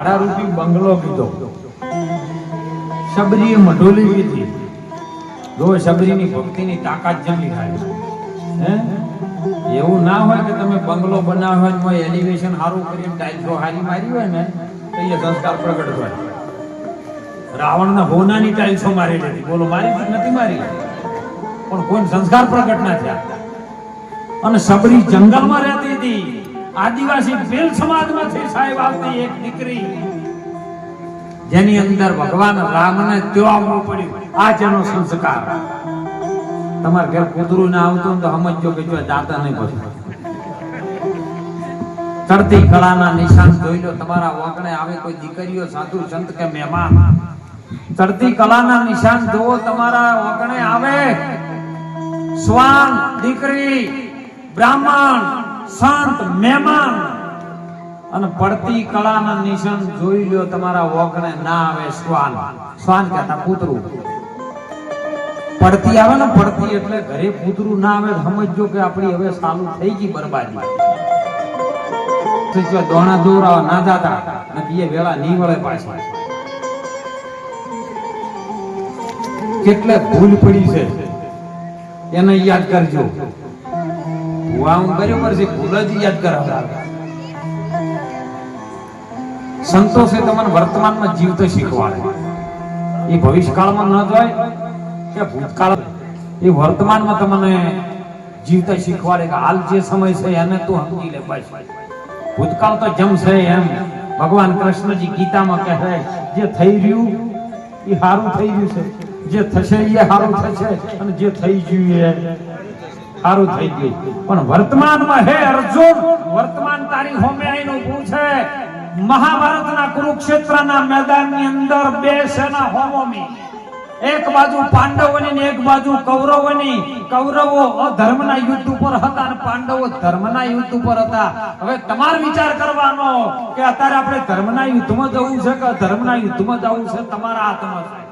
ભાડા રૂપી બંગલો કીધો. શબરીએ મઢોલી કીધી. જો શબરીની ભક્તિની તાકાત જેટલી થાય. એવું ના હોય કે તમે બંગલો બનાવ્યો હોય એલિવેશન સારું કરીને ટાઇલ્સો હારી મારી હોય ને, તો એ સંસ્કાર પ્રગટ હોય રાવણના હોનાની ટાઇલ્સો મારી લીધી. બોલો, મારી નથી મારી? પણ કોઈ સંસ્કાર પ્રગટ ના થયા. અને સબરી જંગલમાં રહેતી હતી. આદિવાસી ભીલ સમાજમાંથી સાહેબ આવતી એક દીકરી, જેની અંદર ભગવાન રામને ત્યો આવવું પડ્યું. આ જેનો સંસ્કાર. તમારે ઘેર કૂતરું ના આવતું તો સમજજો કે જો દાતા નહીં પછી ચડતી કળાના નિશાન જોઈ લો, તમારા વાંકણે આવે કોઈ દીકરીઓ, સાધુ, સંત કે મહેમાન. ચડતી કળાના નિશાન જોવો તમારા વાંકણે આવે. શ્વાન દીકરી, બ્રાહ્મણ સંત મહેમાન. અને પડતી કળાના નિશાન જોઈ લ્યો, તમારા વોકણે ના આવે શ્વાન. શ્વાન કહેતા કૂતરું. પડતી આવે ને પડતી એટલે ઘરે કૂતરું ના આવે સમજજો કે આપણી હવે સાલું થઈ ગઈ બરબાદી. દોણા દોરા ના જાતા અને એ વેળા નહીં વળે પાછા. કેટલે ભૂલ પડી છે. એને યાદ કરજો. હું કરાવતા સંતોષે તમને વર્તમાનમાં જીવતો શીખવાડે. એ ભવિષ્યકાળમાં ન જાય કે ભૂતકાળ. એ વર્તમાનમાં તમને જીવતા શીખવાડે કે હાલ જે સમય છે એને તું સમજી લે ભૂતકાળ તો જેમ છે એમ. ભગવાન કૃષ્ણજી ગીતામાં કહે જે થઈ રહ્યું એ સારું થઈ રહ્યું છે. જે થશે એ સારું થશે અને જે થઈ ગયું એ સારું થઈ ગયું. પણ વર્તમાનમાં હે અર્જુન, વર્તમાન તારી હોમે આઈનો પૂછે મહાભારતના કુરુક્ષેત્રના મેદાનની અંદર બે સેના હોમોમી. એક બાજુ પાંડવોની ને એક બાજુ કૌરવોની. કૌરવો અધર્મના યુદ્ધ ઉપર હતા અને પાંડવો ધર્મના યુદ્ધ ઉપર હતા. હવે તમારે વિચાર કરવાનો કે અત્યારે આપણે ધર્મના યુદ્ધમાં જવું છે કે અધર્મના યુદ્ધમાં જવું છે? તમારા હાથમાં છે.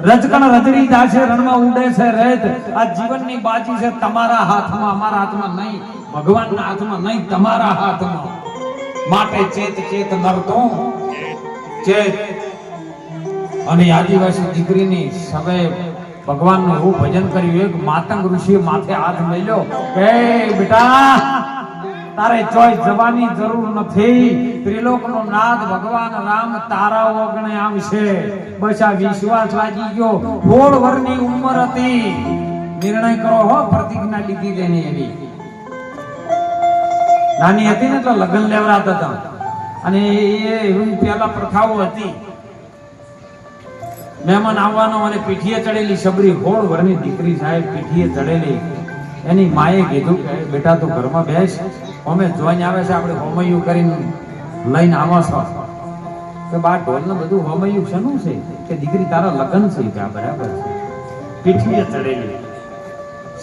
રજકણ રજડી જાશે રણમાં ઉડે છે રેત. આ જીવનની બાજી છે તમારા હાથમાં, અમારા હાથમાં નહીં. ભગવાનના હાથમાં નહીં, તમારા હાથમાં. માટે ચેત ચેત નરતો. ચેત. અને આદિવાસી દીકરીની સવે ભગવાનનું એવું ભજન કર્યું. એક માતંગ ઋષિએ માથે હાથ મેલ્યો. કે બેટા તારે ચોય જવાની જરૂર નથી. ત્રિલોકનો નાદ ભગવાન રામ તારા ઓગણે આવશે. બસ આ વિશ્વાસ લાગી ગયો. સોળ વર્ષની ઉંમર હતી. નિર્ણય કરો હો, પ્રતિજ્ઞા લીધી તેની એની. નાની હતી ને તો લગ્ન લેવડાતા હતા. અને એ પેલા પ્રથાઓ હતી. મહેમાન આવવાનો અને પીઠીએ ચડેલી સબરી હોળ વરની દીકરી સાહેબ પીઠીએ ચડેલી. એની માએ કીધું કે, બેટા, તું ઘરમાં બેસ. અમે જોઈને આવે છે આપણે હોમૈયું કરીને લઈને આવો છો. તો બા ઢોલ ને બધું હોમૈયું શેનું છે? કે દીકરી તારા લગ્ન છે? કે બરાબર છે? પીઠીએ ચડેલી.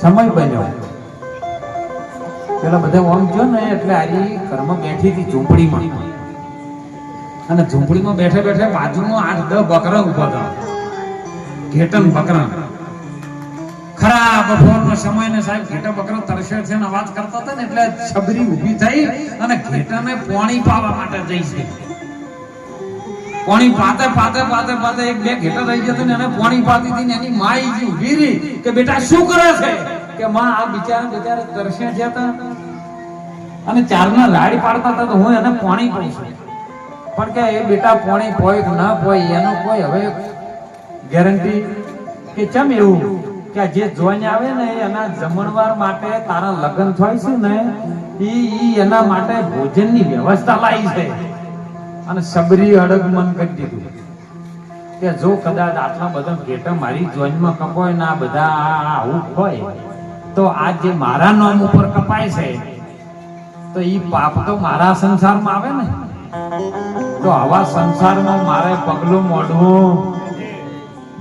સમય બન્યો. પેલા બધા ઓમ જો ને એટલે આજે ઘરમાં બેઠી હતી ઝૂંપડીમાં. અને ઝૂંપડીમાં બેઠે બેઠે બાજુનું આઠ દસ બકરા ઊભા હતા ઘેટન બકરા ખરા બપોરનો સમય ને સાહેબ ઘેટા બકરો તરસે છે ને વાત કરતા હતા ને એટલે છબરી ઊભી થઈ અને ઘેટાને પાણી પાવા માટે જઈ છે. પાણી પાતે પાતે પાતે પાતે એક બે ઘેટા રહી જતો ને એને પાણી પાતી હતી ને એની માઈ જી ઊભી રહી કે બેટા શું કરે છે? કે માં, આ બિચારા બિચારા તરસે છે અને ચારના લાડી પાડતા હતા તો હું એને પાણી પાઉં છું. પણ કે એ બેટા પોણી પોય ના પોય એનો કોઈ હવે ગેરંટી કે ચમ એવું? કે જે જોઈને આવે ને, એના જમણવાર માટે તારા લગ્ન થાય છે ને, ઈ એના માટે ભોજનની વ્યવસ્થા લાવી છે. અને સબરી અડગ મન કરી દીધું કે જો કદાચ આટલા બધા ઘેટા મારી જોઈનમાં કપાય ના બધા આ આવું હોય, તો આ જે મારા નામ ઉપર કપાય છે, તો ઈ પાપ તો મારા સંસારમાં આવે ને. તો આવા સંસારમાં મારે પગલું મોઢવું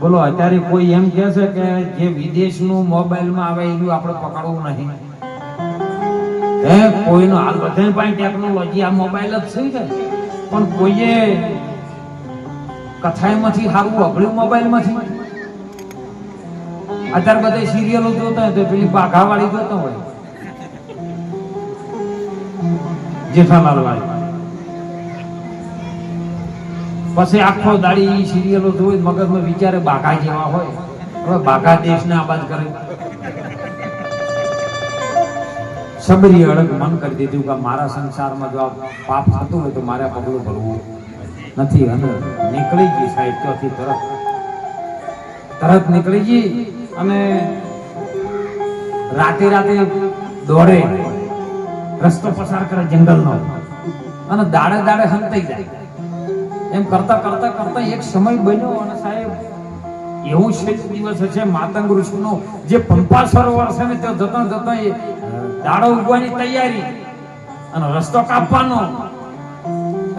બોલો, અત્યારે કોઈ એમ કહે છે કે જે વિદેશનું મોબાઈલમાં આવે એવું આપણે પકડવું નહીં? હે, કોઈનો હાલ બધા પાસે ટેકનોલોજી આ મોબાઈલ જ છે પણ કોઈએ કથાએમાંથી સારું અઘળ્યું મોબાઈલમાંથી? અત્યારે બધા સિરિયલો જોતા હોય તો પેલી બાઘાવાળી જોતા હોય. જેઠાલાલ વાળી પછી આખો દાડી સિરિયલો જોઈ મગજમાં વિચારે બાઘા જેવા હોય. હવે બાઘા દેશને આબાદ કરે. સબરી અડગ મન કરી દીધું કે મારા સંસારમાં જો પાપ થતું હોય તો મારે પગલું ભરવું નથી. અને નીકળી ગઈ સાહેબ ત્યાંથી તરત. તરત નીકળી ગઈ અને રાતે રાતે દોડે. રસ્તો પસાર કરે જંગલનો. અને દાડે દાડે સંતાઈ જાય. એમ કરતા કરતા કરતા એક સમય બન્યો અને સાહેબ, એવું છે દિવસ છે માતંગ ઋષિનો જે પંપા સરોવર છે ને તે જતા જતા એ દાડો ઉગવાની તૈયારી અને રસ્તો કાપવાનો.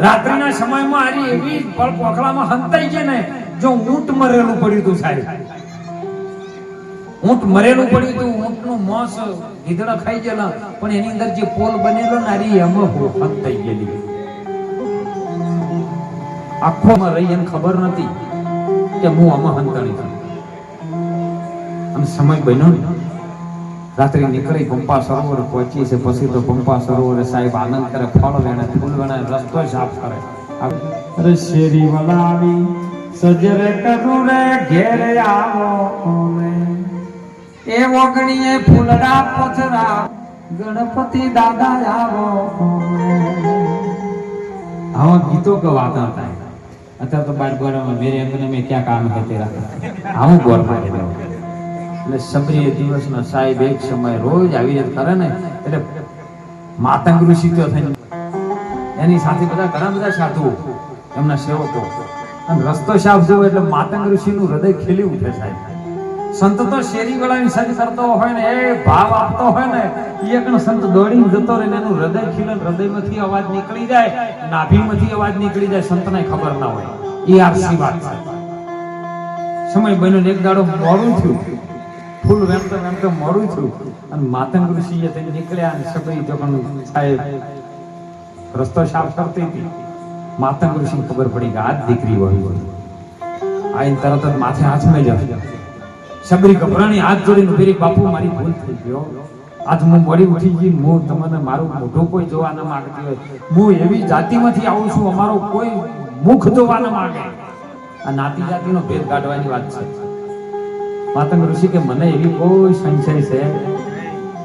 રાત્રિના સમયમાં હારી એવી પળ પોખલામાં હંતાઈ છે ને, જો ઊંટ મરેલું પડ્યું હતું સાહેબ. ઊંટ મરેલું પડ્યું હતું ઊંટનું મોસ ગીધડા ખાઈ ગયેલા, પણ એની અંદર જે પોલ બનેલો ને આરી એમાં હંતાઈ ગયેલી. આખોમાં રહી એને ખબર નથી કે હું આમાં હંતાણી છું. અને સમય બન્યો ને રાત્રે નીકળી પંપા સરોવર પહોંચી છે પછી તો પંપા સરોવરે સાહેબ આનંદ કરે ફળ વેણે ફૂલ વેણે રસ્તો સાફ કરે. અરે શેરી વલાવી સજરે કરું રે ઘેરે આવો એ ઓગણીએ ફૂલડા પથરા ગણપતિ દાદા આવો આવા ગીતો ગવાતા હતા. અત્યારે તો બાર ગોરામાં મેરે અંગને મેં ક્યાં કામ હે તેરા આવું ગોર મારી દેવો એટલે સબરી દિવસના સાહેબ એક સમય રોજ આવી રીતે કરે ને, એટલે માતંગ ઋષિ તો થઈને એની સાથે બધા ઘણા બધા સાધુઓ, એમના સેવકો. અને રસ્તો સાફ જવો એટલે માતંગ ઋષિનું હૃદય ખીલી ઉઠે સાહેબ. સંત તો શેરી વાળા સજ કરતો હોય ને, એ ભાવ આપતો હોય ને એ એક સંત દોડીને જતો રહે એનું હૃદય ખીલે હૃદયમાંથી અવાજ નીકળી જાય, નાભીમાંથી અવાજ નીકળી જાય, સંતને ખબર ના હોય. એ આરસી વાત છે. સમય બન્યો એક દાડો મોડું થયું. ફૂલ વેમતો વેમતો મોડું થયું. અને માતંગ ઋષિએ તેને નીકળ્યા અને તો પણ સાહેબ રસ્તો સાફ કરતી હતી. માતંગ ઋષિને ખબર પડી કે આ જ દીકરી હોય આઈને તરત જ માથે હાથ મેં જાય સબરી ગભરાણી હાથ જોડીને ઊભી બાપુ, મારી ભૂલ થઈ ગયો. આજ હું મળી ઉઠી ગઈ હું તમને મારું મોઢું કોઈ જોવા ન માંગતી હોય. હું એવી જાતિમાંથી આવું છું, અમારો કોઈ મુખ જોવા ન માંગે. આ નાતી જાતિનો ભેદ કાઢવાની વાત છે. માતંગ ઋષિ કે, મને એવી કોઈ સંશય છે?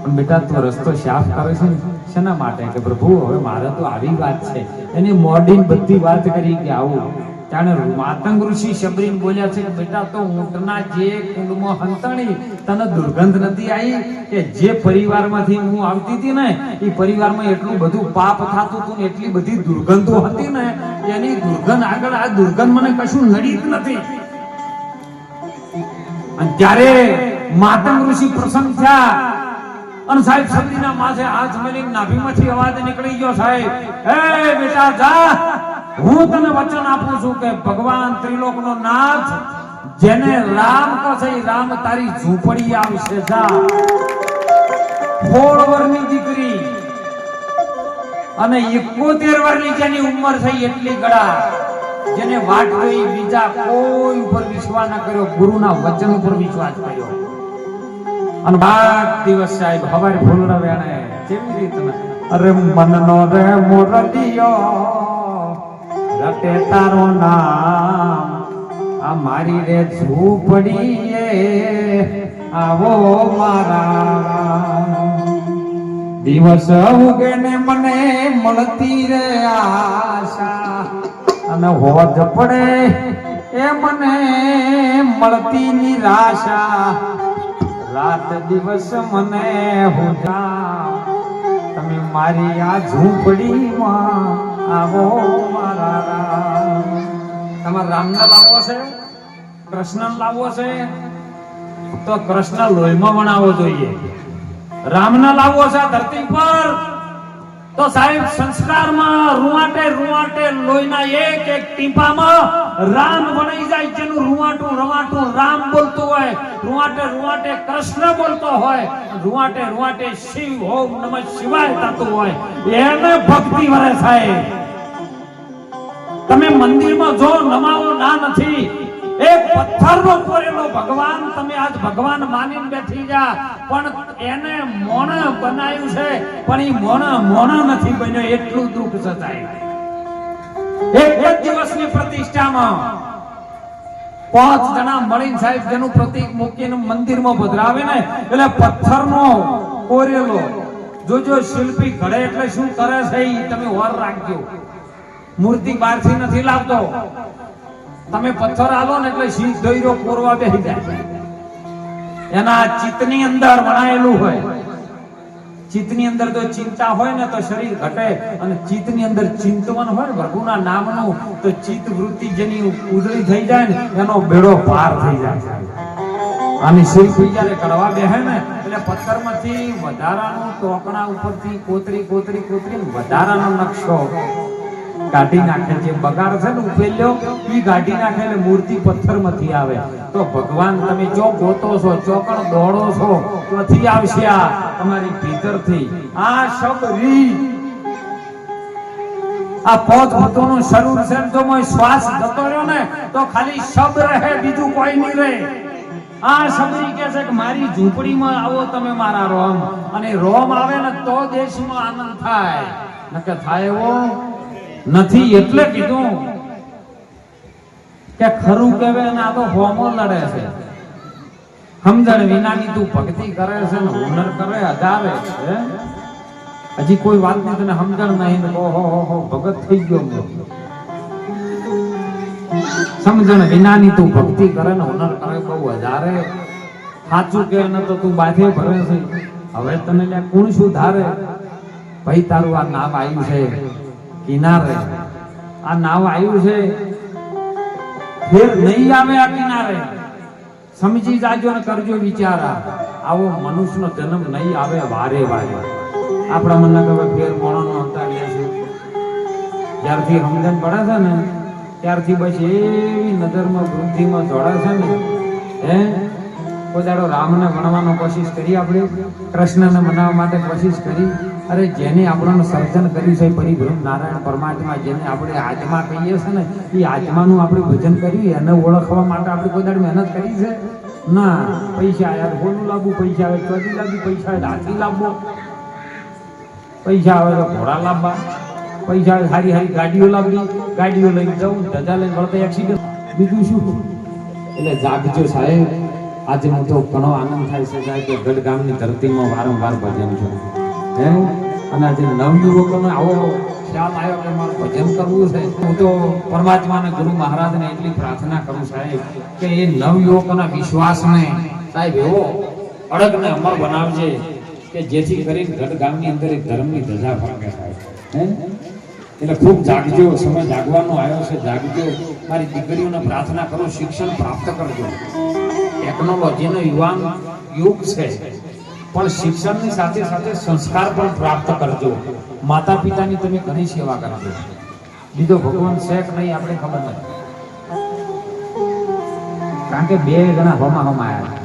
પણ બેટા, તું રસ્તો સાફ કરે છે શેના માટે? કે પ્રભુ, હવે મારે તો આવી વાત છે. એની મોડી બધી વાત કરી કે આવું ત્યારે માતંગ ઋષિ શબરીમ બોલ્યા છે બેટા, તો ઊંટના જે કુંડમાં હંતણી, તને દુર્ગંધ નથી આવી કે જે પરિવારમાંથી હું આવતી હતી ને એ પરિવારમાં એટલું બધું પાપ થતું હતું ને, એટલી બધી દુર્ગંધો હતી ને, એની દુર્ગંધ આગળ, આ દુર્ગંધ મને કશું નડી જ નથી. અને ત્યારે માતંગ ઋષિ પ્રસન્ન થયા. અને સાહેબ સબરીના માથે હાથ મળી નાભીમાંથી અવાજ નીકળી ગયો, સાહેબ હે બેટા, જા. હું તને વચન આપું છું કે ભગવાન ત્રિલોકનો નાથ, જેને રામ કહે રામ તારી ઝૂંપડી આવશે, જા. સોળ વર્ષની દીકરી અને 71 વર્ષની જેની ઉંમર થઈ એટલી ગળા, જેને વાટ કરી બીજા કોઈ ઉપર વિશ્વાસ ન કર્યો, ગુરુના વચન ઉપર વિશ્વાસ કર્યો. અને બાર દિવસ સાહેબ, હવારે ફૂલડા વેણે કેવી રીતના. અરે મનનો રે મોરલિયો રટે તારો નામ. આ મારી રે ઝૂંપડીએ આવો મારા. દિવસ ઉગે ને મને મળતી રે આશા. અને હોજ પડે એ મને મળતી નિરાશા. રાત દિવસ મને હું તમે મારી આ ઝૂંપડીમાં આવો મારા તમારે રામને લાવવો છે? કૃષ્ણ લાવવો છે? તો કૃષ્ણ લોહીમાં વણાવો જોઈએ. રામને લાવવો છે ધરતી પર તો સાહેબ, સંસ્કારમાં રૂવાટે રૂવાટે લોહીના એક એક ટીપામાં રામ વણાઈ જાય જેનું રૂવાટું રવાટું રામ બોલતું હોય, રૂવાટે રૂવાટે કૃષ્ણ બોલતો હોય, રૂવાટે રૂવાટે શિવ, ઓમ નમઃ શિવાય થતું હોય. એને ભક્તિ વરે સાહેબ. તમે મંદિરમાં જો નમાવો ના નથી, એક પથ્થરનો કોરેલો ભગવાન તમે આજ ભગવાન માનીને બેઠી જા. પણ એને મોણ બનાવ્યું છે, પણ એ મોણ મોણ નથી બન્યો, એટલું દુઃખ સતાય એક જ દિવસની પ્રતિ પ્રતિષ્ઠામાં પાંચ જણા મળીને સાહેબ જેનું પ્રતિક મૂકીને મંદિરમાં પધરાવે ને, એટલે પથ્થરનો કોરેલો. જોજો, શિલ્પી ઘડે એટલે શું કરે છે એ તમે વર રાખજો. મૂર્તિ બહારથી નથી લાવતો. તમે પથ્થર આલો ને એટલે શીશ દોયરો કોરવા બેસી જાય. એના ચિત્તની અંદર વણાયેલું હોય. ચિત્તની અંદર જો ચિંતા હોય ને તો શરીર ઘટે અને ચિત્તની અંદર ચિંતવન હોય ને પ્રભુના નામનું, તો ચિત્ત વૃત્તિ જેની ઉદરી થઈ જાય ને, એનો બેડો પાર થઈ જાય. અને શિલ્પી જ્યારે કરવા બેહે ને, એટલે પથ્થરમાંથી વધારાનું ટોકણા ઉપરથી કોતરી કોતરી કોતરી વધારાનો નકશો. કાઢી નાખે જે બગાડ છે ને ઉકેલ્યો એ કાઢી નાખે એટલે મૂર્તિ પથ્થરમાંથી આવે. તો ભગવાન તમે જો ગોતો છો ચોકણ દોડો છો ત્યાંથી આવશે આ? તમારી ભીતરથી. આ શબરી આ પોત ભૂતોનું શરૂર છે તો મોય શ્વાસ જતો ને, તો ખાલી શબ રહે, બીજું કોઈ નહીં રહે. આ શબરી કે છે કે મારી ઝૂંપડીમાં આવો તમે મારા રોમ. અને રોમ આવે ને તો દેશમાં આનંદ થાય. નકે થાય એવો નથી, એટલે કીધું. કે ખરું કેવે ને આ તો હોમો લડે છે. સમજણ વિનાની તું ભક્તિ કરે છે ને હુનર કરે, અજાવે છે. હજી કોઈ વાત નહીં તને સમજણ નહીં ને ઓહો હો હો ભગત થઈ ગયો. સમજણ વિનાની તું ભક્તિ કરે ને હુનર કરે, બહુ હજારે સાચું કે ન તો તું બાથે ભરે છે. હવે તને કોણ શું ધારે ભાઈ, તારું આ નામ આવ્યું છે. કિનારે આ નાવ આવ્યું છે. ફેર નહીં આવે આ કિનારે. સમજી જાજો ને કરજો વિચારા. આવો મનુષ્યનો જન્મ નહીં આવે વારે વારે. આપણા મનને કહેવાય ફેર મોણોનો લે છે. જ્યારથી સમજણ પડે છે ને, ત્યારથી બસ એવી નજરમાં વૃદ્ધિમાં જોડે છે ને, હે? કોઈ દાડો રામને ભણવાનો કોશિશ કરી આપણે, કૃષ્ણને મનાવવા માટે કોશિશ કરી. અરે જેને આપણાનું સર્જન કર્યું છે પરિભ્રમ નારાયણ પરમાત્મા જેને આપણે આત્મા કહીએ છે ને એ આત્માનું આપણે ભજન કર્યું એને ઓળખવા માટે આપણે કોઈ દાડ મહેનત કરી છે? ના, પૈસા આવ્યા હોલું લાવવું પૈસા આવે ચોથી લાવવી પૈસા આવે હાથી લાવવો પૈસા આવે તો ઘોડા લાવવા પૈસા આવે સારી સારી ગાડીઓ લાવવી ગાડીઓ લઈને જવું, ધજા લઈને વળતા એક્સિડન્ટ બીજું શું? એટલે જાગજો સાહેબ. આજે મને તો ઘણો આનંદ થાય છે સાહેબ, કે ગઢ ગામની ધરતીમાં વારંવાર ભજન છું. હે અને આજે નવયુવકોને આવો ખ્યાલ આવ્યો કે કરવું છે? હું તો પરમાત્માને ગુરુ મહારાજને એટલી પ્રાર્થના કરું સાહેબ કે એ નવયુવકોના વિશ્વાસને સાહેબ એવો અડગને અમર બનાવજે કે જેથી કરીને ગઢ ગામની અંદર એક ધર્મની ધજા ફરકે સાહેબ. હે? એટલે ખૂબ જાગજો, સમય જાગવાનો આવ્યો છે, જાગજો. મારી દીકરીઓને પ્રાર્થના કરો, શિક્ષણ પ્રાપ્ત કરજો. ટેકનોલોજીનો યુવાન યુગ છે. પણ શિક્ષણની સાથે સાથે સંસ્કાર પણ પ્રાપ્ત કરજો. માતા પિતાની તમે ઘણી સેવા કરજો. બીજો ભગવાન કે નહીં, આપણે ખબર નથી. કારણ કે બે જણા હોમા હોમા આવ્યા.